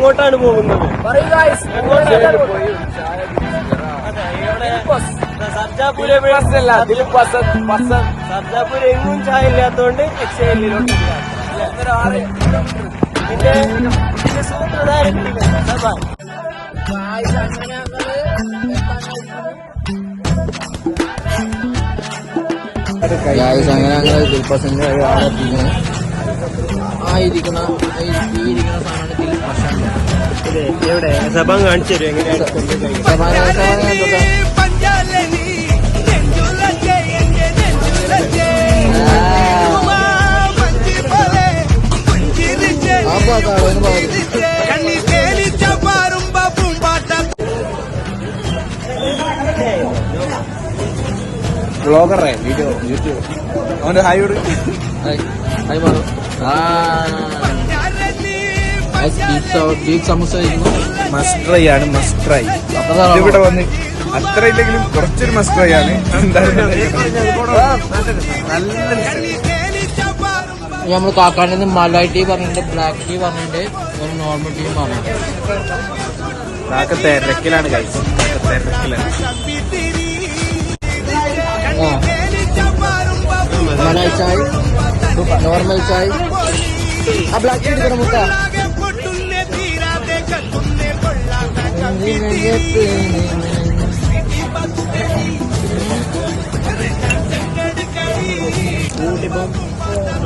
എങ്ങോട്ടാണ് പോകുന്നത്. സർജാപുര. സർജാപുര എങ്ങും ചായ ഇല്ലാത്തതുകൊണ്ട് എക്സൈലിലോട്ട് പിന്നെ പിന്നെ Guys, അങ്ങനെ അങ്ങനെ അങ്ങനെ ദിൽപസന്റെ ആളെ എത്തിക്കുന്നത് ആ ഈ സാധനമാണ് ഇത് എവിടെ? സഭ കാണിച്ചു തരും എങ്ങനെയാണ്? ബ്ലോഗറേ വീഡിയോ യൂട്യൂബ് അവന്റെ ഹായ് കൊടു ഹായ് മാറും മസ്റ്റ് ട്രൈ ഇവിടെ വന്ന് അത്ര ഇല്ലെങ്കിലും കുറച്ചൊരു മസ്റ്റ് ആണ്. നമ്മൾ കാക്കാടിൽ നിന്ന് മലായ് ടീ പറഞ്ഞിട്ട് ബ്ലാക്ക് ടീ പറഞ്ഞിട്ട് ഒരു നോർമൽ ടീ പറഞ്ഞിട്ട് കാക്ക തിരക്കിലാണ് കഴിച്ചത് തിരക്കിലാണ്. മലായ് ചായ് നോർമൽ ചായ് ആ ബ്ലാക്ക് എടുക്കണം മുട്ട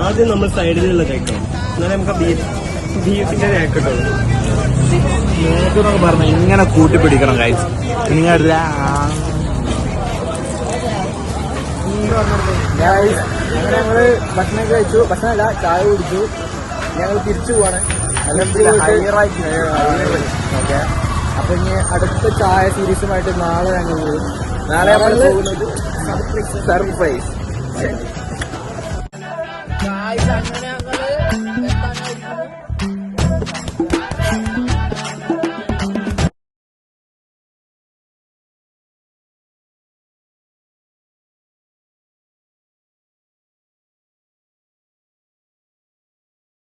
ആദ്യം നമ്മൾ സൈഡിലുള്ള കേൾക്കണം എന്നാലേ നമുക്ക് ബീഫ് ബീഫിന്റെ കേൾക്കട്ടുള്ളൂ പറഞ്ഞു ഇങ്ങനെ കൂട്ടി പിടിക്കണം കാഴ്ച നിങ്ങൾ അങ്ങനെ ഞങ്ങൾ ഭക്ഷണം കഴിച്ചു. ഭക്ഷണമല്ല ചായ കുടിച്ചു. ഞങ്ങൾ തിരിച്ചു പോവാണ്. ഓക്കെ. അപ്പൊ ഇനി അടുത്ത ചായ സീരീസുമായിട്ട് നാളെ ഞങ്ങൾ പോകും നാളെ നമ്മൾ സർപ്രൈസ് സർപ്രൈസ് അങ്ങനെ